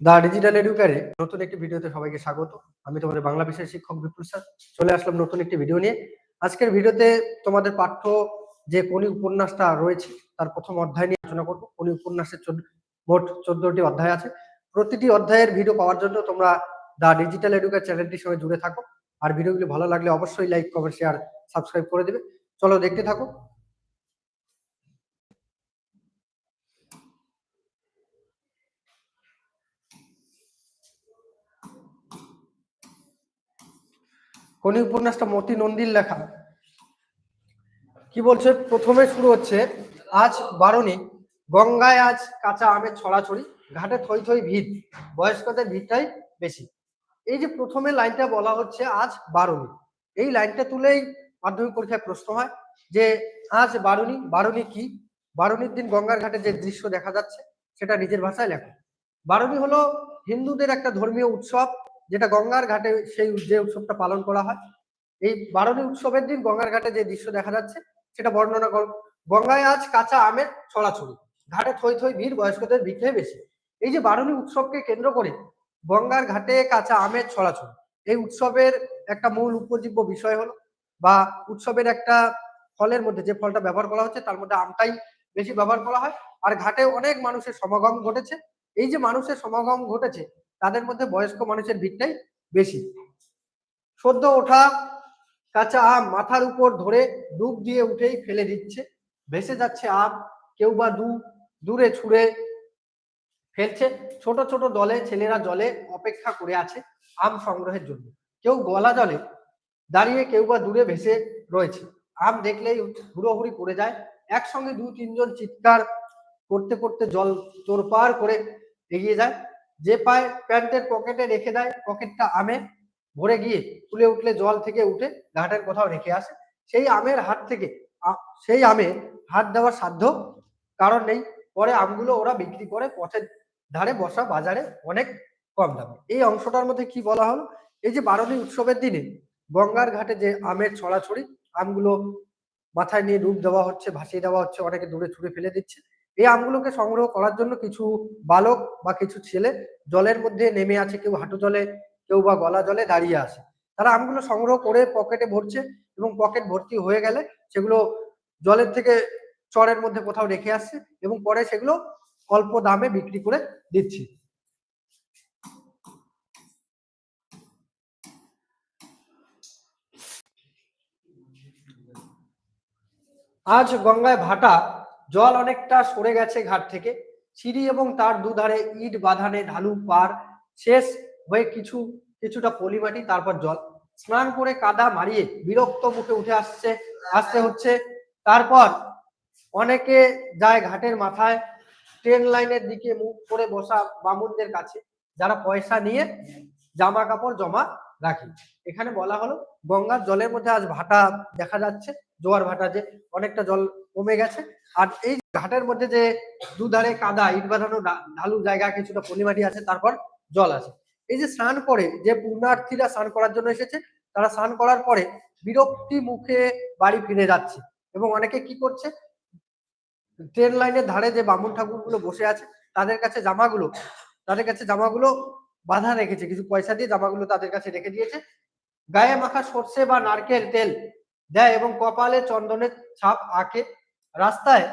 দা digital এডুকারে নতুন একটি ভিডিওতে সবাইকে স্বাগত। আমি তোমাদের বাংলা বিষয়ের শিক্ষক বিপুল স্যার। চলে আসলাম নতুন একটি ভিডিও নিয়ে। আজকের ভিডিওতে তোমাদের পাঠ্য যে পনি উপন্যাসটা রয়েছে, তার প্রথম অধ্যায় নিয়ে আলোচনা করব। পনি উপন্যাসের মোট চোদ্দটি অধ্যায় আছে। প্রতিটি অধ্যায়ের ভিডিও পাওয়ার জন্য তোমরা দা ডিজিটাল এডুকার চ্যানেলটির সঙ্গে জুড়ে থাকো। আর ভিডিওগুলি ভালো লাগলে অবশ্যই লাইক, কমেন্ট, শেয়ার, সাবস্ক্রাইব করে দেবে। চলো দেখতে থাকো। কোনি উপন্যাসটা মতি নন্দীর লেখা? কি বলছে? প্রথমে শুরু হচ্ছে, আজ বারণী, গঙ্গায় আজ কাঁচা আমের ছড়াছড়ি, ঘাটে থই থই ভিড়, বয়স্কদের ভিড়টাই বেশি। এই যে প্রথমে লাইনটা বলা হচ্ছে আজ বারণী, এই লাইনটা তুলেই মাধ্যমিক পরীক্ষায় প্রশ্ন হয় যে আজ বারণী বারণী কি? বারণীর দিন গঙ্গার ঘাটে যে দৃশ্য দেখা যাচ্ছে, সেটা নিজের ভাষায় লেখো। বারণী হলো হিন্দুদের একটা ধর্মীয় উৎসব যেটা গঙ্গার ঘাটে সেই যে উৎসবটা পালন করা হয়। এই বারণী উৎসবের দিন গঙ্গার ঘাটে যে দৃশ্য দেখা যাচ্ছে, সেটা বর্ণনা কর গঙ্গায় আজ কাঁচা আমের ছড়াছড়ি। ঘাটে থই থই ভিড়, বয়স্কদের ভিড়টাই বেশি। এই যে বারণী উৎসবকে কেন্দ্র করে গঙ্গার ঘাটে কাঁচা আমের ছড়াছড়ি, এই উৎসবের একটা মূল উপজীব্য বিষয় হলো বা উৎসবের একটা ফলের মধ্যে যে ফলটা ব্যবহার করা হচ্ছে, তার মধ্যে আমটাই বেশি ব্যবহার করা হয়। আর ঘাটে অনেক মানুষের সমাগম ঘটেছে। এই যে মানুষের সমাগম ঘটেছে তাদের মধ্যে বয়স্ক মানুষের ভিড়টাই বেশি। সদ্য ওঠা কাঁচা আম মাথার উপর ধরে ডুব দিয়ে উঠেই ফেলে দিচ্ছে। ভেসে যাচ্ছে আম, কেউ বা দু, দূরে ছুঁড়ে ফেলছে। ছোট ছোট দলে ছেলেরা জলে অপেক্ষা করে আছে আম সংগ্রহের জন্য। কেউ গলা জলে দাঁড়িয়ে কেউ বা দূরে ভেসে রয়েছে। আম দেখলেই হুড়োহুড়ি করে যায়। একসঙ্গে দু তিনজন চিৎকার করতে করতে জল তোরপার করে এগিয়ে যায়। যে পায় প্যান্টের পকেটে রেখে দেয়, পকেটটা আমে ভরে গিয়ে তুলে উঠলে জল থেকে উঠে ঘাটের কোথাও রেখে আসে। সেই আমের হাত থেকে সেই আমে হাত দেওয়ার সাধ্য কারণ নেই। পরে আমগুলো ওরা বিক্রি করে পথের ধারে বসা বাজারে অনেক কম দামে। এই অংশটার মধ্যে কি বলা হলো? এই যে বারণী উৎসবের দিনে গঙ্গার ঘাটে যে আমের ছড়াছড়ি, আমগুলো মাথায় নিয়ে ডুব দেওয়া হচ্ছে, ভাসিয়ে দেওয়া হচ্ছে, অনেকে দূরে ছুঁড়ে ফেলে দিচ্ছে। এই আমগুলোকে সংগ্রহ করার জন্য কিছু বালক বা কিছু ছেলে জলের মধ্যে নেমে আছে, কেউ হাঁটু জলে, কেউ বা গলা জলে দাঁড়িয়ে আছে। তারা আমগুলো সংগ্রহ করে পকেটে ভরছে এবং পকেট ভর্তি হয়ে গেলে সেগুলো জলের থেকে চরের মধ্যে কোথাও রেখে আসছে এবং পরে সেগুলো অল্প দামে বিক্রি করে দিচ্ছে। আজ গঙ্গায় ভাটা জল অনেকটা সরে গেছে ঘাট থেকে। সিঁড়ি এবং তার দুধারে ইট বাঁধানে ঢালু পার শেষ হয়ে কিছু, কিছুটা পলিমাটি, তারপর জল। স্নান করে কাদা মারিয়ে বিরক্ত মুখে উঠে আসছে, আসতে হচ্ছে। তারপর অনেকে যায় ঘাটের মাথায় ট্রেন লাইনের দিকে মুখ করে বসা বামুনদের কাছে, যারা পয়সা নিয়ে জামা কাপড় জমা রাখে। এখানে বলা হলো, গঙ্গার জলের মধ্যে আজ ভাটা দেখা যাচ্ছে, জোয়ার ভাটা যে, অনেকটা জল কমে গেছে। আর এই ঘাটের মধ্যে যে দুধারে কাদা, ইট বাঁধানো ঢালু জায়গা কিছুটা পলিমাটি আছে, তারপর জল আছে। এই যে স্নান করে, যে পুণ্যার্থীরা স্নান করার জন্য এসেছে, তারা স্নান করার পরে বিরক্তি মুখে বাড়ি ফিরে যাচ্ছে এবং অনেকে কি করছে? ট্রেন লাইনের ধারে যে বামুন ঠাকুরগুলো বসে আছে, তাদের কাছে জামাগুলো, তাদের কাছে জামাগুলো বাঁধা রেখেছে। কিছু পয়সা দিয়ে জামাগুলো তাদের কাছে রেখে দিয়েছে। গায়ে মাখা সর্ষে বা নারকেল তেল দেয় এবং কপালে চন্দনের ছাপ আঁকে। রাস্তায়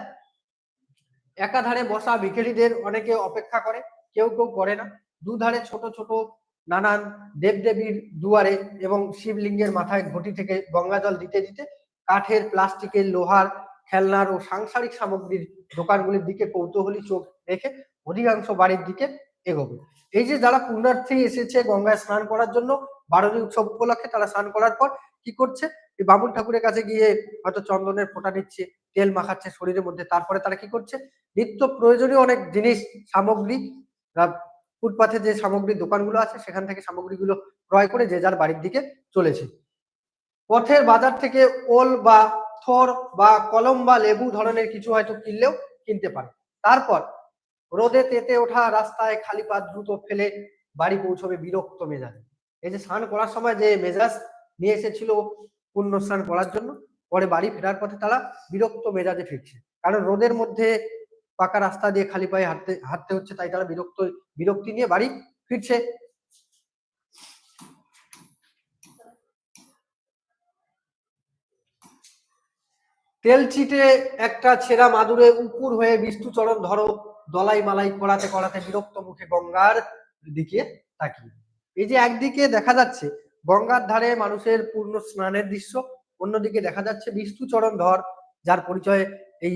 একাধারে বসা ভিখারিদের অনেকে অপেক্ষা করে, কেউ কেউ করে না। দুধারে ছোট ছোট নানান দেবদেবীর দুয়ারে এবং শিবলিঙ্গের মাথায় ঘটি থেকে গঙ্গা জল দিতে দিতে কাঠের, প্লাস্টিকের, লোহার, খেলনার ও সাংসারিক সামগ্রীর দোকানগুলির দিকে কৌতূহলী চোখ রেখে অধিকাংশ বাড়ির দিকে এগোবে। এই যে যারা পুণ্যার্থী এসেছে গঙ্গায় স্নান করার জন্য বারণী উৎসব উপলক্ষে তারা স্নান করার পর কি করছে? বামুন ঠাকুরের কাছে গিয়ে হয়তো চন্দনের ফোঁটা নিচ্ছে তেল মাখাচ্ছে শরীরের মধ্যে। তারপরে তারা কি করছে? নিত্য প্রয়োজনীয় অনেক জিনিস, সামগ্রী ফুটপাথে যে সামগ্রীর দোকানগুলো আছে, সেখান থেকে সামগ্রীগুলো ক্রয় করে যে যার বাড়ির দিকে চলেছে। পথের বাজার থেকে ওল বা থর বা কলম বা লেবু ধরনের কিছু হয়তো কিনলেও কিনতে পারে। তারপর রোদে তেতে ওঠা রাস্তায় খালি পা দ্রুত ফেলে বাড়ি পৌঁছবে বিরক্ত মেজাজে। এই যে স্নান করার সময় যে মেজাজ নিয়ে এসেছিল পুণ্য স্নান করার জন্য পরে বাড়ি ফেরার পথে তারা বিরক্ত মেজাজে ফিরছে। কারণ রোদের মধ্যে পাকা রাস্তা দিয়ে খালি পায়ে হাঁটতে হাঁটতে হচ্ছে, তাই তারা বিরক্ত, বিরক্তি নিয়ে বাড়ি ফিরছে। তেল চিটে একটা ছেঁড়া মাদুরে উপুর হয়ে বিষ্ণুচরণ ধরো, দলাই মালাই করাতে করাতে বিরক্ত মুখে গঙ্গার দিকে তাকিয়ে। এই যে একদিকে দেখা যাচ্ছে গঙ্গার ধারে মানুষের পূর্ণ স্নানের দৃশ্য অন্যদিকে দেখা যাচ্ছে বিষ্ণুচরণ ধর, যার পরিচয় এই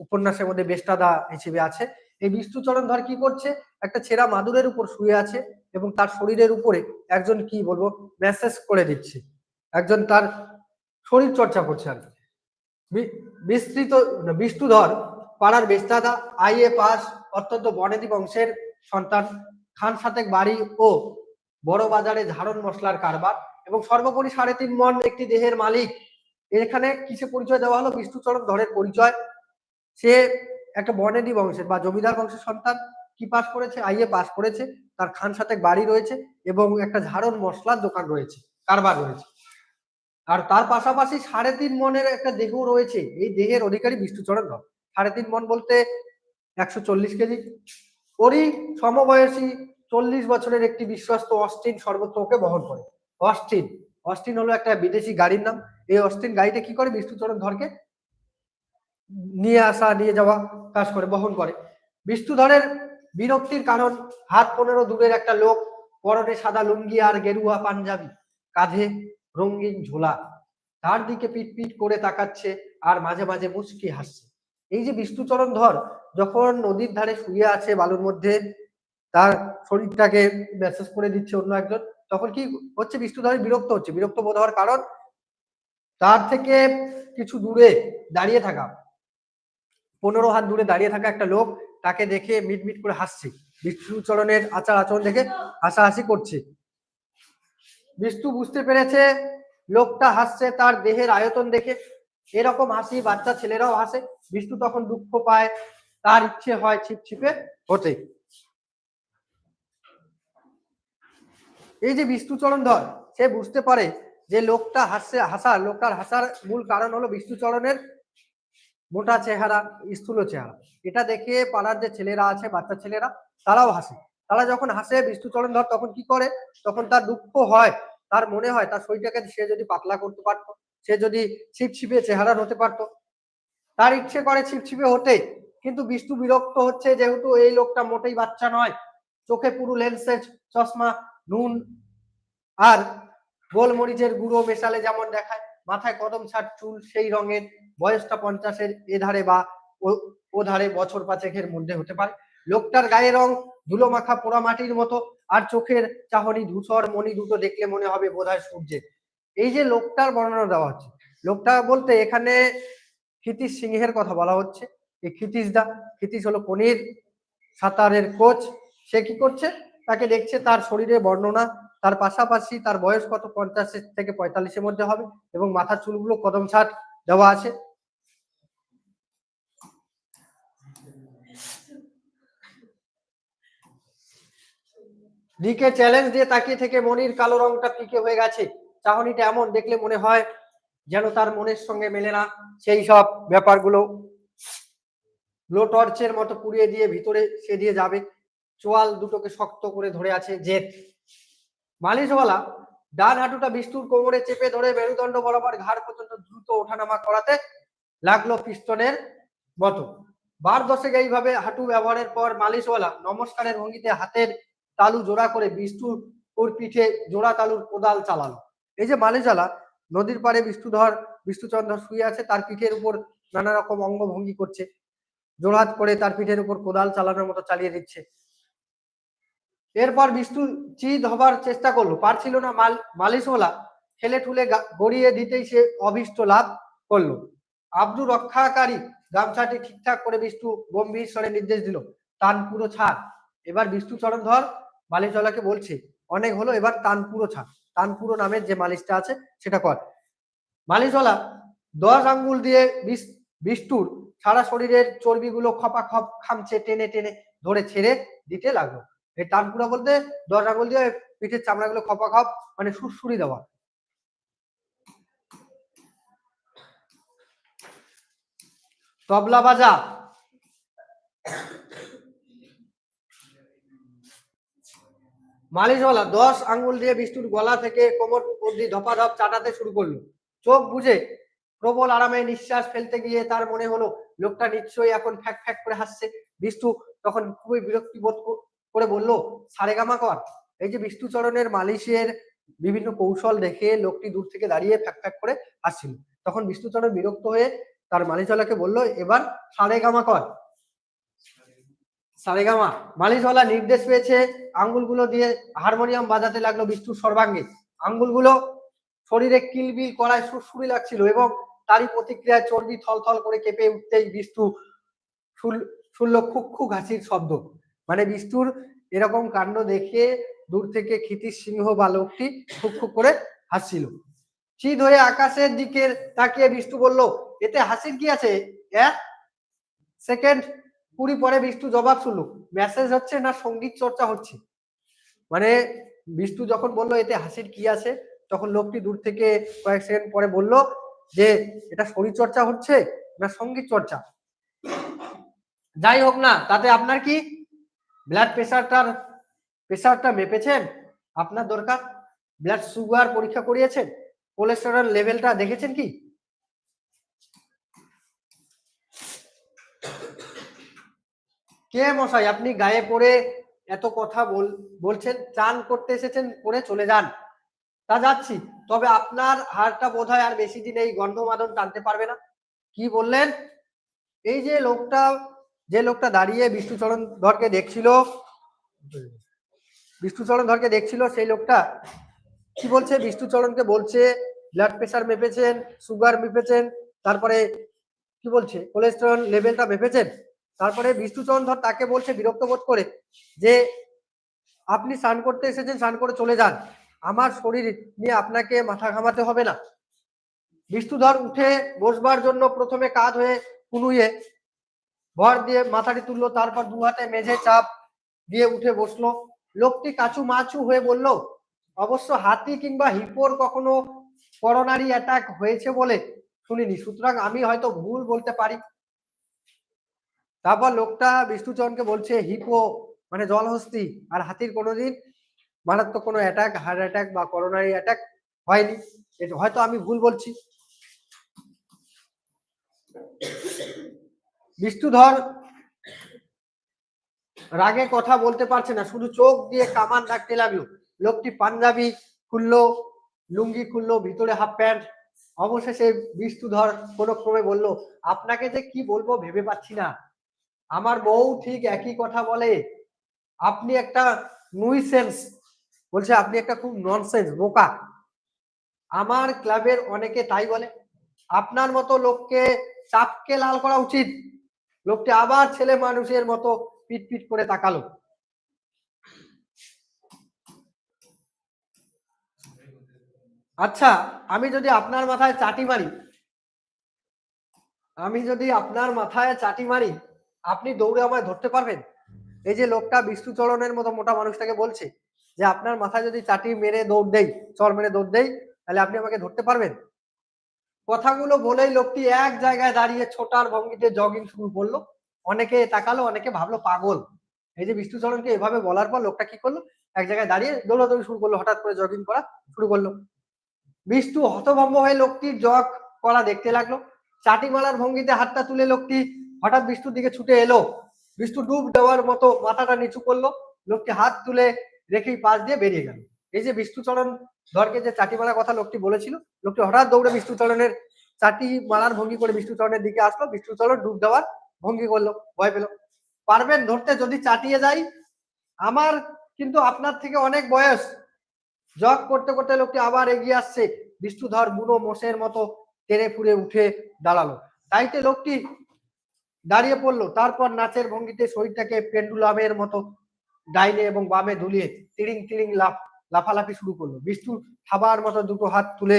উপন্যাসের মধ্যে বেষ্টাদা হিসেবে আছে। এই বিষ্ণুচরণ ধর কি করছে? একটা ছেঁড়া মাদুরের উপর শুয়ে আছে এবং তার শরীরের উপরে একজন কি বলব মেসেজ করে দিচ্ছে। একজন তার শরীর চর্চা করছে আর বিস্তৃত বিষ্ণুধর পাড়ার বেস্তাদা আইএ পাস, অত্যন্ত বনেদি বংশের সন্তান, খান সাতেক বাড়ি ও বড় বাজারে ঝাড়ন মশলার কারবার এবং সর্বোপরি সাড়ে তিন মন একটি দেহের মালিক। এখানে কিসে পরিচয় দেওয়া হলো? বিষ্ণুচরণ ধরের পরিচয়। সে একটা বনেদি বংশের বা জমিদার বংশের সন্তান। কি পাস করেছে? আইএ পাস করেছে। তার খান সাথে বাড়ি রয়েছে এবং একটা ঝাড়ন মশলার দোকান রয়েছে, কারবার রয়েছে। আর তার পাশাপাশি সাড়ে তিন মনের একটা দেহ রয়েছে। এই দেহের অধিকারী বিষ্ণুচরণ ধর। সাড়ে তিন মন বলতে একশো চল্লিশ কেজি। ওরই সমবয়সী চল্লিশ বছরের একটি বিশ্বস্ত অস্টিন সর্বত্র ওকে বহন করে। অস্টিন। অস্টিন হলো একটা বিদেশি গাড়ির নাম। এই অস্টিন গাড়িটা কি করে? বিষ্ণুচরণ ধরকে নিয়ে আসা, নিয়ে যাওয়া কাজ করে, বহন করে। বিষ্ণুধরের বিরক্তির কারণ, হাত পনেরো দূরের একটা লোক, পরনে সাদা লুঙ্গি আর গেরুয়া পাঞ্জাবি, কাঁধে রঙিন ঝোলা। তার দিকে পিট পিট করে তাকাচ্ছে আর মাঝে মাঝে মুচকি হাসছে। এই যে বিষ্ণুচরণ ধর, যখন নদীর ধারে শুয়ে আছে বালুর মধ্যে, তার শরীরটাকে মেসেজ করে দিচ্ছে অন্য একজন। তখন কি হচ্ছে বিষ্ণুধরের বিরক্ত হচ্ছে। বিরক্ত বোধ হওয়ার কারণ তার থেকে কিছু দূরে দাঁড়িয়ে থাকা। পনেরো হাত দূরে দাঁড়িয়ে থাকা একটা লোক তাকে দেখে মিটমিট করে হাসছে। বিষ্ণুচরণের আচার আচরণ দেখে হাসাহাসি করছে। বিষ্ণু বুঝতে পেরেছে লোকটা হাসছে, তার দেহের আয়তন দেখে এরকম হাসি, বাচ্চা ছেলেরাও হাসে। বিষ্ণু তখন দুঃখ পায়, তার ইচ্ছে হয় ছিপছিপে হতে। এই যে বিষ্ণুচরণ ধর, সে বুঝতে পারে যে লোকটা হাসছে, হাসা, লোকটার হাসার মূল কারণ হলো বিষ্ণুচরণের মোটা চেহারা, স্থূল চেহারা। এটা দেখে পাড়ার যে ছেলেরা আছে, বাচ্চা ছেলেরা, তারাও হাসে। তারা যখন হাসে বিষ্ণুচরণ ধর, তখন কি করে? তখন তার দুঃখ হয়, তার মনে হয়, তার শরীরটাকে সে যদি পাতলা করতে পারতো, সে যদি ছিপছিপে চেহারার হতে পারতো। তার ইচ্ছে করে ছিপছিপে হতে, কিন্তু বিষ্ণু বিরক্ত হচ্ছে, যেহেতু এই লোকটা মোটেই বাচ্চা নয়। চোখে পুরো লেন্সের চশমা নুন আর গোলমরিচের গুঁড়ো মেশালে যেমন দেখায়, মাথায় কদম ছাট চুল সেই রঙের, বয়সটা পঞ্চাশের এ ধারে বা ও- ধারে বছর পাঁচেকের মধ্যে হতে পারে। লোকটার গায়ে রং ধুলো মাখা পোড়া মাটির মতো আর চোখের চাহনি ধূসর মণি দুটো দেখলে মনে হবে বোধহয় সূর্যের। এই যে লোকটার বর্ণনা দেওয়া হচ্ছে, লোকটা বলতে এখানে ক্ষিতীশ সিংহের কথা বলা হচ্ছে। এই ক্ষিতীশ দা, ক্ষিতীশ হলো কনির সাঁতারের কোচ। সে কি করছে? তাকে দেখছে তার শরীরের বর্ণনা, তার পাশাপাশি তার বয়স কত? পঞ্চাশ থেকে পঁয়তাল্লিশের মধ্যে হবে এবং মাথার চুলগুলো কদম ছাট দেওয়া আছে। দিকে চ্যালেঞ্জ দিয়ে তাকিয়ে থেকে মনির কালো রংটা ফিকে হয়ে গেছে। চাহনিটা এমন দেখলে মনে হয় যেন তার মনের সঙ্গে মেলে না। সেই সব ব্যাপারগুলো লো টর্চের মতো পুড়িয়ে দিয়ে ভিতরে সে দিয়ে যাবে। চোয়াল দুটোকে শক্ত করে ধরে আছে জেদ। মালিশওয়ালা ডান হাঁটুটা বিষ্ণুর কোমরে চেপে ধরে মেরুদণ্ড বরাবর ঘাড় পর্যন্ত দ্রুত ওঠানামা করাতে লাগল পিস্টনের মতো। বার দশেক এইভাবে হাঁটু ব্যবহারের পর মালিশওয়ালা নমস্কারের ভঙ্গিতে হাতের তালু জোড়া করে বিষ্ণুর ওর পিঠে জোড়া তালুর কোদাল চালালো। এই যে মালিশওয়ালা নদীর পাড়ে বিষ্ণুধর বিষ্ণুচন্দ্র শুয়ে আছে, তার পিঠের উপর নানা রকম অঙ্গভঙ্গি করছে। জোড়হাত করে তার পিঠের উপর কোদাল চালানোর মতো চালিয়ে দিচ্ছে। এরপর বিষ্ণু চিদ হবার চেষ্টা করল। পারছিল না মাল মালিশওয়ালা ঠেলে ঠুলে গড়িয়ে দিতেই সে অভিষ্ট লাভ করল। আব্দু রক্ষাকারী গামছাটি ঠিকঠাক করে বিষ্ণু গম্ভীর স্বরে নির্দেশ দিল, টান পুরো ছাড় এবার বিষ্ণু চরণ ধর মালিশওয়ালাকে বলছে, অনেক হলো, এবার টান পুরো ছাড় টান পুরো নামের যে মালিশটা আছে, সেটা কর। মালিশওয়ালা দশ আঙ্গুল দিয়ে বিষ- বিষ্ণুর সারা শরীরের চর্বিগুলো খপা খপ খামচে টেনে টেনে ধরে ছেড়ে দিতে লাগল। এই টানপুরা বলতে দশ আঙুল দিয়ে পিঠের চামড়াগুলো খপা খপ মানে সুরসুরি দেওয়া। তবলা বাজা। মালিশওয়ালা দশ আঙ্গুল দিয়ে বিষ্ণুর গলা থেকে কোমর অব্দি ধপাধপ চাটাতে শুরু করল। চোখ বুঝে প্রবল আরামে নিঃশ্বাস ফেলতে গিয়ে তার মনে হলো, লোকটা নিশ্চয়ই এখন ফ্যাক ফ্যাক করে হাসছে। বিষ্ণু তখন খুবই বিরক্তি বোধ করে বলল সারেগামা কর। এই যে বিষ্ণুচরণের মালিশের বিভিন্ন কৌশল দেখে লোকটি দূর থেকে দাঁড়িয়ে ফ্যাক ফ্যাক করে আসছিল তখন বিষ্ণুচরণ বিরক্ত হয়ে তার মালিশওয়ালাকে বলল, এবার সারেগামা কর। সারেগামা মালিশওয়ালা নির্দেশ পেয়েছে আঙ্গুলগুলো দিয়ে হারমোনিয়াম বাজাতে লাগল বিষ্ণুর সর্বাঙ্গে। আঙ্গুলগুলো শরীরে কিলবিল করায় সুরসুরি লাগছিল এবং তারই প্রতিক্রিয়ায় চর্বি থলথল করে কেঁপে উঠতেই বিষ্ণু শুনল খুক খুক হাসির শব্দ। মানে বিষ্ণুর এরকম কাণ্ড দেখে দূর থেকে ক্ষিতির সিংহ বা লোকটি খুক করে হাসছিল। চিত হয়ে আকাশের দিকে তাকিয়ে বিষ্ণু বলল, এতে হাসির কি আছে? এক সেকেন্ড, কুড়ি পরে বিষ্ণু জবাব শুনল মেসেজ হচ্ছে না সংগীত চর্চা হচ্ছে? মানে বিষ্ণু যখন বলল, এতে হাসির কি আছে? তখন লোকটি দূর থেকে কয়েক সেকেন্ড পরে বলল যে, এটা শরীর চর্চা হচ্ছে না সংগীত চর্চা? যাই হোক না, তাতে আপনার কি ব্লাড প্রেশারটার প্রেশারটা মেপেছেন? আপনার দরকার? ব্লাড সুগার পরীক্ষা করিয়েছেন? কোলেস্টেরল লেভেলটা দেখেছেন কি? কে মশাই, আপনি গায়ে পড়ে এত কথা বল, বলছেন, চান করতে এসেছেন করে চলে যান। তা যাচ্ছি। তবে আপনার হাড়টা বোধ আর বেশি দিন এই গন্ধমাদন টানতে পারবে না। কি বললেন? এই যে লোকটা যে লোকটা দাঁড়িয়ে বিষ্ণুচরণ ধরকে দেখছিল বিষ্ণুচরণ ধরকে দেখছিল সেই লোকটা, কি বলছে? বিষ্ণুচরণকে বলছে ব্লাড প্রেশার মেপেছেন সুগার মেপেছেন, তারপরে কি বলছে? কোলেস্টেরল লেভেলটা মেপেছেন, তারপরে বিষ্ণুচরণ ধর তাকে বলছে, বিরক্ত বোধ করে যে আপনি স্নান করতে এসেছেন, স্নান করে চলে যান। আমার শরীর নিয়ে আপনাকে মাথা ঘামাতে হবে না। বিষ্ণুধর উঠে বসবার জন্য প্রথমে কাঁধ হয়ে কুনুয়ে ভর দিয়ে মাথাটি তুললো, তারপর দু হাতে মেঝে চাপ দিয়ে উঠে বসল। লোকটি কাচু মাচু হয়ে বলল, অবশ্য হাতি কিংবা হিপোর কখনো করোনারি অ্যাটাক হয়েছে বলে শুনিনি, সুতরাং আমি হয়তো ভুল বলতে পারি। তারপর লোকটা বিষ্ণুচরণকে বলছে, হিপো মানে জলহস্তি, আর হাতির কোনোদিন মারাত্মক কোনো অ্যাটাক হার্ট অ্যাটাক বা করোনারি অ্যাটাক হয়নি। হয়তো আমি ভুল বলছি। বিষ্ণুধর রাগে কথা বলতে পারছে না, শুধু চোখ দিয়ে কামান রাখতে লাগল লোকটি পাঞ্জাবি খুললো, লুঙ্গি খুললো, ভিতরে হাফ প্যান্ট। অবশেষে বিষ্ণুধর কোনো ক্রমে বলল, আপনাকে যে কি বলব ভেবে পাচ্ছি না। আমার বউ ঠিক একই কথা বলে। আপনি একটা নুইসেন্স বলছে, আপনি একটা খুব ননসেন্স বোকা। আমার ক্লাবের অনেকে তাই বলে। আপনার মতো লোককে চাপকে লাল করা উচিত। লোকটি আবার ছেলে মানুষের মতো পিট পিট করে তাকালো। আচ্ছা আমি যদি আপনার মাথায় চাটি মারি, আমি যদি আপনার মাথায় চাটি মারি, আপনি দৌড়ে আমায় ধরতে পারবেন? এই যে লোকটা বিষ্ণুচরণের মতো মোটা মানুষটাকে বলছে যে, আপনার মাথায় যদি চাটি মেরে দৌড় দেই, চর মেরে দৌড় দেই, তাহলে আপনি আমাকে ধরতে পারবেন? কথাগুলো বলেই লোকটি এক জায়গায় দাঁড়িয়ে ছোটার ভঙ্গিতে জগিং শুরু করল। অনেকে তাকালো, অনেকে ভাবলো পাগল। এই যে বিষ্ণুচরণকে এভাবে বলার পর লোকটা কি করল? এক জায়গায় দাঁড়িয়ে দৌড়াদৌড়ি শুরু করল, হঠাৎ করে জগিং করা শুরু করল। বিষ্ণু হতভম্ব হয়ে লোকটির জগ করা দেখতে লাগল। চাটি মারার ভঙ্গিতে হাতটা তুলে লোকটি হঠাৎ বিষ্ণুর দিকে ছুটে এলো। বিষ্ণু ডুব দেওয়ার মতো মাথাটা নিচু করল। লোকটি হাত তুলে রেখেই পাশ দিয়ে বেরিয়ে গেল। এই যে বিষ্ণুচরণ ধরকে যে চাটি মারার কথা লোকটি বলেছিল, লোকটি হঠাৎ দৌড়ে বিষ্ণুচরণের চাটি মারার ভঙ্গি করে বিষ্ণুচরণের দিকে আসলো বিষ্ণুচরণ ডুব দেওয়ার ভঙ্গি করল, ভয় পেল। পারবেন ধরতে যদি চাটিয়ে যাই, আমার কিন্তু আপনার থেকে অনেক বয়স। জগ করতে করতে লোকটি আবার এগিয়ে আসছে বিষ্ণুধর বুড়ো মোষের মতো তেড়ে ফুরে উঠে দাঁড়াল। তাইতে লোকটি দাঁড়িয়ে পড়ল, তারপর নাচের ভঙ্গিতে শরীরটাকে পেন্ডুলামের মতো ডাইনে এবং বামে দুলিয়ে তিরিং তিরিং লাফ লাফালাফি শুরু করল। বিষ্ণু খাবার মতো দুটো হাত তুলে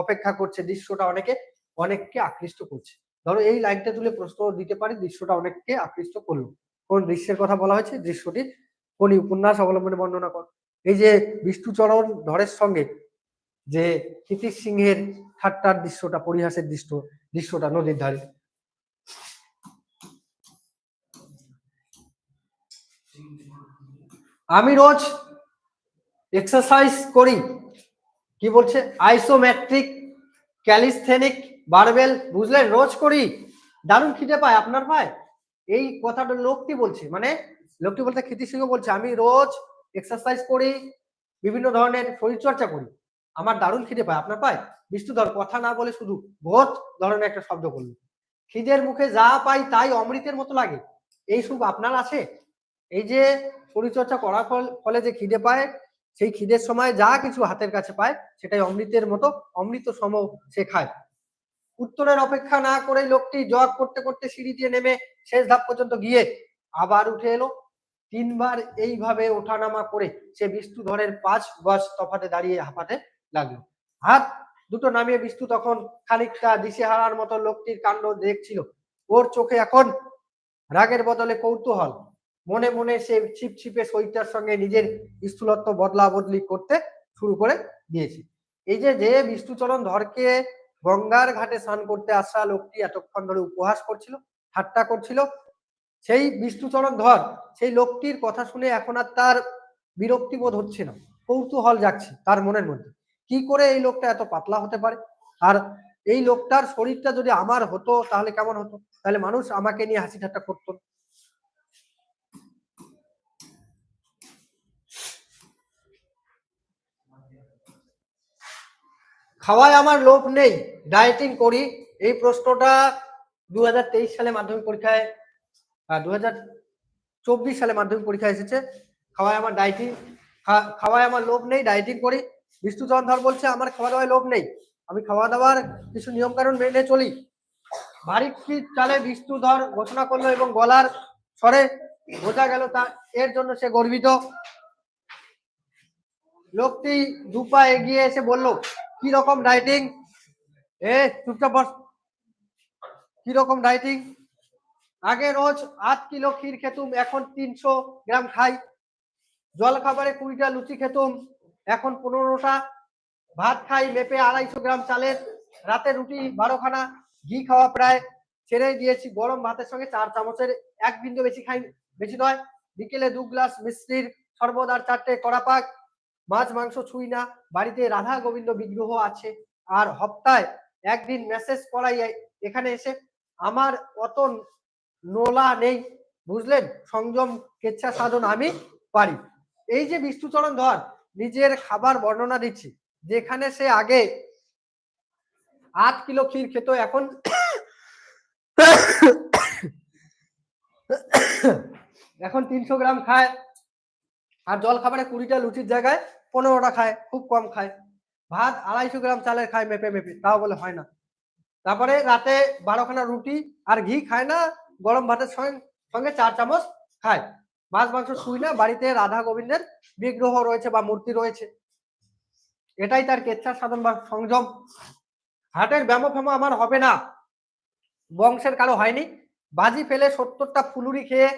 অপেক্ষা করছে, দৃশ্যটা অনেকে, অনেককে আকৃষ্ট করছে। ধরো এই লাইনটা তুলে প্রশ্ন দিতে পারি, দৃশ্যটা অনেককে আকৃষ্ট করল। কোন দৃশ্যের কথা বলা হয়েছে? দৃশ্যটি কোন উপন্যাস অবলম্বনে বর্ণনা কর। এই যে বিষ্ণুচরণ ধরের সঙ্গে যে ক্ষিতিশ সিংহের ঠাট্টার দৃশ্যটা, পরিহাসের দৃশ্য, দৃশ্যটা নদীর ধারে। আমি রোজ এক্সারসাইজ করি। কি বলছে? আইসোমেট্রিক ক্যালিস্থেনিক, বারবেল বুঝলেন রোজ করি। দারুণ খিদে পায় আপনার পায় এই কথাটা লোকটি বলছে মানে লোকটি বলতে খ্যাতি সিংহ বলছে, আমি রোজ এক্সারসাইজ করি, বিভিন্ন ধরনের শরীরচর্চা করি। আমার দারুণ খিদে পায়। আপনার পায় বিষ্ণুধর কথা না বলে শুধু ভোট ধরনের একটা শব্দ করল খিদের মুখে যা পাই তাই অমৃতের মতো লাগে। এই সুখ আপনার আছে? এই যে শরীরচর্চা করার ফলে যে খিদে পায় সেই খিদের সময় যা কিছু হাতের কাছে পায়, সেটাই অমৃতের মতো, অমৃত সম সে খায়। উত্তরের অপেক্ষা না করে লোকটি জগ করতে করতে সিঁড়ি দিয়ে নেমে শেষ ধাপ পর্যন্ত গিয়ে আবার উঠে এলো। তিনবার এইভাবে ওঠানামা করে সে বিষ্ণুধরের পাঁচ গজ তফাতে দাঁড়িয়ে হাঁপাতে লাগল। হাত দুটো নামিয়ে বিষ্ণু তখন খানিকটা দিশেহারার মতো লোকটির কাণ্ড দেখছিল। ওর চোখে এখন রাগের বদলে কৌতূহল। মনে মনে সে ছিপ ছিপে সইটার সঙ্গে নিজের স্থূলত্ব বদলা বদলি করতে শুরু করে দিয়েছে। এই যে যে বিষ্ণুচরণ ধরকে গঙ্গার ঘাটে স্নান করতে আসা লোকটি এতক্ষণ ধরে উপহাস করছিল, ঠাট্টা করছিল, সেই বিষ্ণুচরণ ধর, সেই লোকটির কথা শুনে এখন আর তার বিরক্তি বোধ হচ্ছে না, কৌতূহল যাচ্ছে তার মনের মধ্যে। কি করে এই লোকটা এত পাতলা হতে পারে? আর এই লোকটার শরীরটা যদি আমার হতো, তাহলে কেমন হতো? তাহলে মানুষ আমাকে নিয়ে হাসি ঠাট্টা করতো খাওয়ায় আমার লোভ নেই। ডায়েটিং করি। এই প্রশ্নটা দু হাজার তেইশ সালে মাধ্যমিক পরীক্ষায় দু চব্বিশ সালে মাধ্যমিক পরীক্ষায় এসেছে। খাওয়ায় আমার ডায়েটিং খাওয়ায় আমার লোভ নেই। ডায়েটিং করি। বিষ্ণুচরণ ধর বলছে, আমার খাওয়া দাওয়ায় লোভ নেই। আমি খাওয়া দাওয়ার কিছু নিয়ম কানুন মেনে চলি। ভারী চালে বিষ্ণুধর ঘোষণা করল এবং গলার স্বরে বোঝা গেল তা, এর জন্য সে গর্বিত। লোকটি দুপা এগিয়ে এসে বলল কি রকম ডাইটিং? এ, চুপচাপ বস। কি রকম ডাইটিং? আগে রোজ আট কিলো ক্ষীর খেতুম, এখন তিনশো গ্রাম খাই। জল খাবারে কুড়িটা লুচি খেতুম, এখন পনেরোটা। ভাত খাই, মেপে আড়াইশো গ্রাম চালের। রাতে রুটি বারোখানা, ঘি খাওয়া প্রায়। ছেড়ে দিয়েছি গরম ভাতের সঙ্গে চার চামচের। এক বিন্দু বেশি খাই, বেশি নয়। বিকেলে দু গ্লাস মিষ্টির সর্বদা চারটে কড়া পাক মাছ মাংস ছুঁই না, বাড়িতে রাধা গোবিন্দ বিগ্রহ আছে। আর হপ্তায় একদিন মেসেজ করাই এখানে এসে, আমার অত নোলা নেই, বুঝলেন? সংযম, কেচ্ছা সাধন আমি পারি। এই যে বিষ্ণুচরণ ধর, নিজের খাবার বর্ণনা দিচ্ছি। যেখানে সে আগে আট কিলো ক্ষীর খেত, এখন এখন তিনশো গ্রাম খায়। আর জল খাবারে কুড়িটা লুচির জায়গায় পনেরোটা খায়, খুব কম খায়। ভাত আড়াইশো গ্রাম চালের খায় মেপে মেপে, তাও বলে হয় না। তারপরে রাতে বারোখানা রুটি আর ঘি খায় না, গরম ভাতের সঙ্গে সঙ্গে চার চামচ খায়। মাছ মাংস শুই না, বাড়িতে রাধা গোবিন্দের বিগ্রহ রয়েছে বা মূর্তি রয়েছে। এটাই তার কেচ্ছা সাধন বা সংযম। হাটের ব্যামো ফ্যামো আমার হবে না। বংশের কারও হয়নি। বাজি ফেলে সত্তরটা ফুলুরি খেয়ে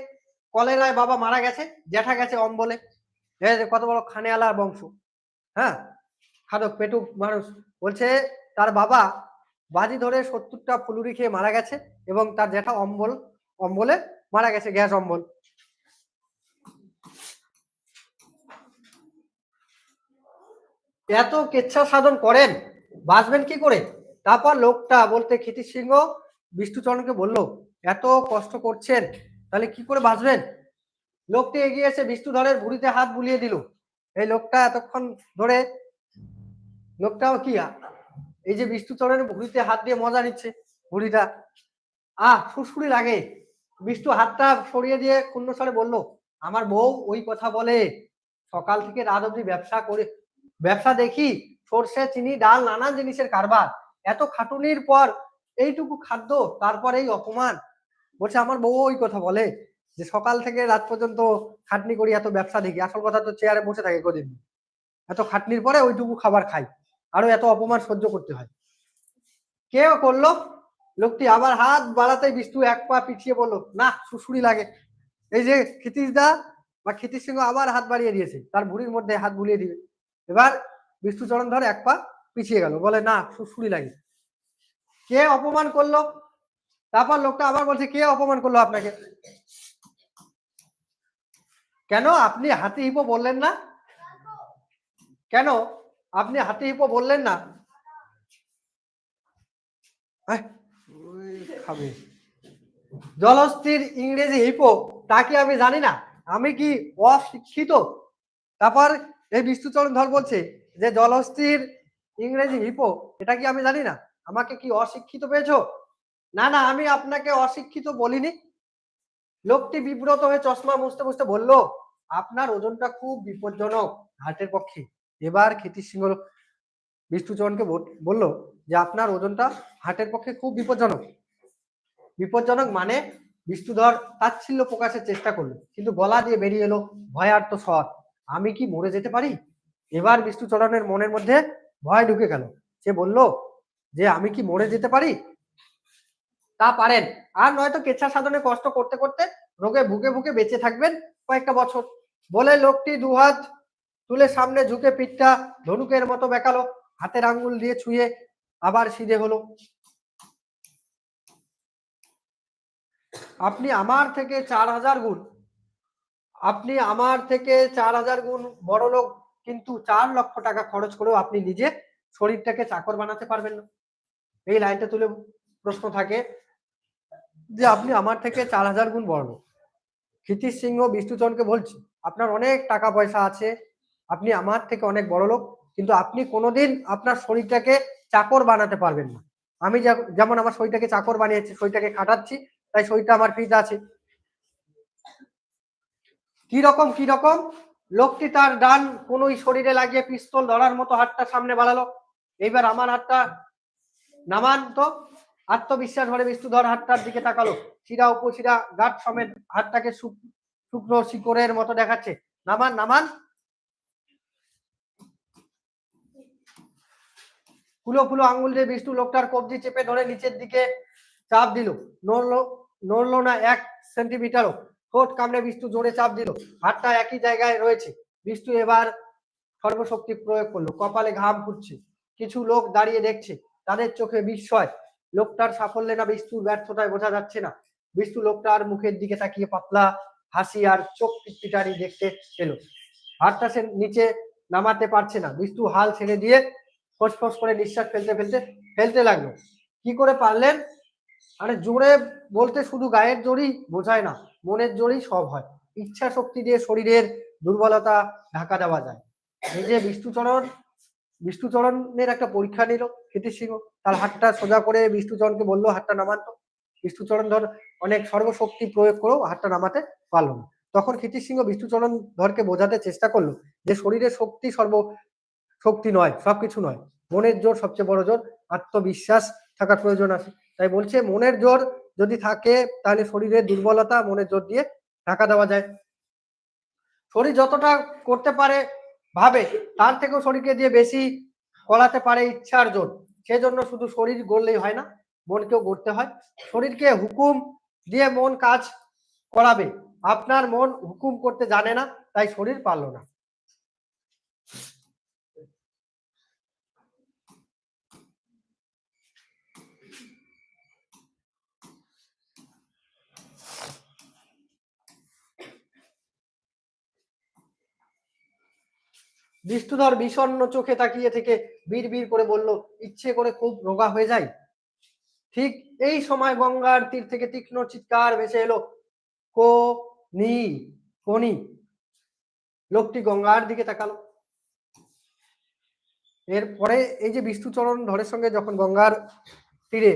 কলেরায় বাবা মারা গেছে, জ্যাঠা গেছে অম্বলে। কত বড় খানেওয়ালার বংশ। হ্যাঁ? খাদক পেটুক মানুষ বলছে, তার বাবা বাজি ধরে সত্তরটা ফুলুরি খেয়ে মারা গেছে এবং তার জ্যাঠা অম্বল, অম্বলে মারা গেছে, গ্যাস অম্বল। এত কেচ্ছা সাধন করেন, বাঁচবেন কি করে? তারপর লোকটা বলতে ক্ষিতি সিংহ বিষ্ণুচরণকে বলল, এত কষ্ট করছেন, তাহলে কি করে বাঁচবেন? লোকটি এগিয়ে এসে বিষ্ণুধরের ভুড়িতে হাত বুলিয়ে দিল। এই লোকটা এতক্ষণ ধরে, লোকটাও কি? এই যে বিষ্ণুচরণের ভুড়িতে হাত দিয়ে মজা নিচ্ছে ভুড়িটা আহ সুরসুরি লাগে। বিষ্ণু হাতটা সরিয়ে দিয়ে স্বরে বলল, আমার বউ ওই কথা বলে। সকাল থেকে রাত অব্দি ব্যবসা করে, ব্যবসা দেখি সর্ষে, চিনি, ডাল, নানান জিনিসের কারবার। এত খাটুনির পর এইটুকু খাদ্য, তারপর এই অপমান। বলছে, আমার বউ ওই কথা বলে। যে সকাল থেকে রাত পর্যন্ত খাটনি করি, এত ব্যবসা দেখি। আসল কথা তো চেয়ারে বসে থাকে কদিন। এত খাটনির পরে ওইটুকু খাবার খাই। আরও এত অপমান সহ্য করতে হয়। কেউ করল? লোকটি আবার হাত বাড়াতে বিষ্ণু এক পা পিছিয়ে বলল, না সুসুরি লাগে। এই যে ক্ষিতিশ দা বা ক্ষিতিশ সিংহ আবার হাত বাড়িয়ে দিয়েছে। তার ভুড়ির মধ্যে হাত বুলিয়ে দিবে। এবার বিষ্ণুচরণ ধর এক পা পিছিয়ে গেল। বলে, না সুসুরি লাগে। কে অপমান করল? তারপর লোকটা আবার বলছে, কে অপমান করল আপনাকে? কেন আপনি হাতি হিপো বললেন না? কেন আপনি হাতি হিপো বললেন না? জলস্থির ইংরেজি হিপো, তা কি আমি জানি না? আমি কি অশিক্ষিত? তারপর এই বিষ্ণুচরণ ধর বলছে যে জলস্থির ইংরেজি হিপো, এটা কি আমি জানি না? আমাকে কি অশিক্ষিত পেয়েছ? না না, আমি আপনাকে অশিক্ষিত বলিনি। লোকটি বিব্রত হয়ে চশমা মুছতে মুছতে বলল, আপনার ওজনটা খুব বিপজ্জনক হার্টের পক্ষে। এবার ক্ষিতির সিংহ বিষ্ণুচরণকে বল- বলল যে, আপনার ওজনটা হার্টের পক্ষে খুব বিপজ্জনক। বিপজ্জনক মানে বিষ্ণুধর তাচ্ছিল্য প্রকাশের চেষ্টা করল, কিন্তু গলা দিয়ে বেরিয়ে এলো ভয়ার্ত সৎ আমি কি মরে যেতে পারি? এবার বিষ্ণুচরণের মনের মধ্যে ভয় ঢুকে গেল। সে বলল, যে, আমি কি মরে যেতে পারি? তা পারেন। আর নয়তো কেচ্ছা সাধনে কষ্ট করতে করতে রোগে ভুকে ভুকে বেঁচে থাকবেন কয়েকটা বছর। বলে লোকটি দুহাত তুলে সামনে ঝুঁকে পিঠটা ধনুকের মতো বেঁকালো, হাতের আঙ্গুল দিয়ে ছুঁয়ে আবার সিধে হলো। আপনি আমার থেকে চার হাজার গুণ, আপনি আমার থেকে চার হাজার গুণ বড় লোক, কিন্তু চার লক্ষ টাকা খরচ করেও আপনি নিজে শরীরটাকে চাকর বানাতে পারবেন না। এই লাইনটা তুলে প্রশ্ন থাকে যে আপনি আমার থেকে চার হাজার গুণ বড় ক্ষিতিশ সিংহ বিষ্ণুচরণকে বলছি, আপনার অনেক টাকা পয়সা আছে, আপনি আমার থেকে অনেক বড় লোক কিন্তু আপনি কোনোদিন আপনার শরীরটাকে চাকর বানাতে পারবেন না। আমি যেমন আমার শরীরটাকে চাকর বানিয়েছি, শরীরটাকে খাটাচ্ছি তাই শরীরটা আমার ফিট আছে। কি রকম কি রকম লোকটি তার ডান কোনোই শরীরে লাগিয়ে পিস্তল ধরার মতো হাতটা সামনে বাড়ালো। এইবার আমার হাতটা নামান তো। আত্মবিশ্বাস ভরে বিষ্ণুধর হাতটার দিকে তাকালো। শিরা উপশিরা গাঁট সমেত হাতটাকে শুক- শুকনো শিকড়ের মতো দেখাচ্ছে। নামান নামান। ফুলো ফুলো আঙ্গুল দিয়ে বিষ্ণু লোকটার কবজি চেপে ধরে নিচের দিকে চাপ দিল। নড়লো নড়লো না এক সেন্টিমিটারও। ঠোঁট কামড়ে বিষ্ণু জোরে চাপ দিল। হাতটা একই জায়গায় রয়েছে। বিষ্ণু এবার সর্বশক্তি প্রয়োগ করল। কপালে ঘাম ফুটছে। কিছু লোক দাঁড়িয়ে দেখছে। তাদের চোখে বিস্ময়। লোকটার সাফল্যে না বিষ্ণুর ব্যর্থতায় বোঝা যাচ্ছে না। বিষ্ণু লোকটার মুখের দিকে তাকিয়ে পাতলা হাসি আর চোখ পিটপিটারি দেখতে পেল। হাতটা সে নিচে নামাতে পারছে না। বিষ্ণু হাল ছেড়ে দিয়ে ফসফস করে নিঃশ্বাস ফেলতে ফেলতে ফেলতে লাগল। কি করে পারলেন? আরে জোরে বলতে শুধু গায়ের জোরই বোঝায় না, মনের জোরেই সব হয়। ইচ্ছা শক্তি দিয়ে শরীরের দুর্বলতা ঢাকা দেওয়া যায়। এই যে বিষ্ণুচরণ বিষ্ণুচরণের একটা পরীক্ষা নিল ক্ষিতির সিংহ। তার হাতটা সোজা করে বিষ্ণুচরণকে বলল, হাতটা নামান বিষ্ণুচরণ ধর অনেক সর্বশক্তি প্রয়োগ করেও হাতটা নামাতে পারল না। তখন ক্ষিতির সিংহ বিষ্ণুচরণ ধরকে বোঝাতে চেষ্টা করল যে শরীরের শক্তি সর্ব শক্তি নয়, সবকিছু নয়। মনের জোর সবচেয়ে বড় জোর, আত্মবিশ্বাস থাকার প্রয়োজন আছে। তাই বলছে, মনের জোর যদি থাকে তাহলে শরীরের দুর্বলতা মনের জোর দিয়ে ঢাকা দেওয়া যায়। শরীর যতটা করতে পারে ভাবে, তার থেকেও শরীরকে দিয়ে বেশি করাতে পারে ইচ্ছার জোর, সেজন্য শুধু শরীর গড়লেই হয় না, মনকেও গড়তে হয়। শরীরকে হুকুম দিয়ে মন কাজ করাবে। আপনার মন হুকুম করতে জানে না, তাই শরীর পারল না। বিষ্ণুধর বিষণ্ণ চোখে তাকিয়ে থেকে বীর করে বলল, ইচ্ছে করে খুব রোগা হয়ে যায় ঠিক এই সময় গঙ্গার তীর থেকে তীক্ষ্ণ চিৎকার ভেসে এলো, কো নি কোনি লোকটি গঙ্গার দিকে তাকালো। এরপরে এই যে বিষ্ণুচরণ ধরের সঙ্গে যখন গঙ্গার তীরে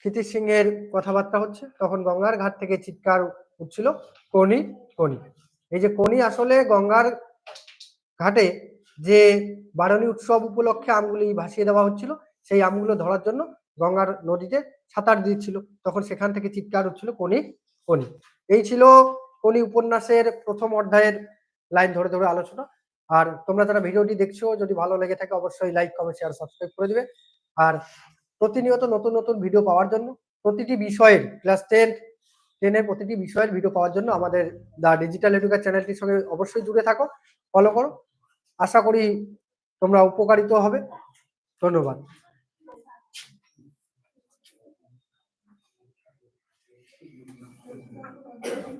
ক্ষিতির সিংহের কথাবার্তা হচ্ছে, তখন গঙ্গার ঘাট থেকে চিৎকার উঠছিল কোনি কোনি এই যে কোনি আসলে গঙ্গার ঘাটে যে বারণী উৎসব উপলক্ষে আমগুলি ভাসিয়ে দেওয়া হচ্ছিল, সেই আমগুলো ধরার জন্য গঙ্গার নদীতে সাঁতার দিচ্ছিল। তখন সেখান থেকে চিৎকার হচ্ছিল কোনি কোনি এই ছিল কোনি উপন্যাসের প্রথম অধ্যায়ের লাইন ধরে ধরে আলোচনা। আর তোমরা যারা ভিডিওটি দেখছ, যদি ভালো লেগে থাকে, অবশ্যই লাইক, কমেন্ট, শেয়ার, সাবস্ক্রাইব করে দিবে। আর প্রতিনিয়ত নতুন নতুন ভিডিও পাওয়ার জন্য প্রতিটি বিষয়ের, ক্লাস টেন, টেনের প্রতিটি বিষয়ের ভিডিও পাওয়ার জন্য আমাদের দা ডিজিটাল এডুকেট চ্যানেলটির সঙ্গে অবশ্যই জুড়ে থাকো। ফলো করো। আশা করি তোমরা উপকারিত হবে। ধন্যবাদ।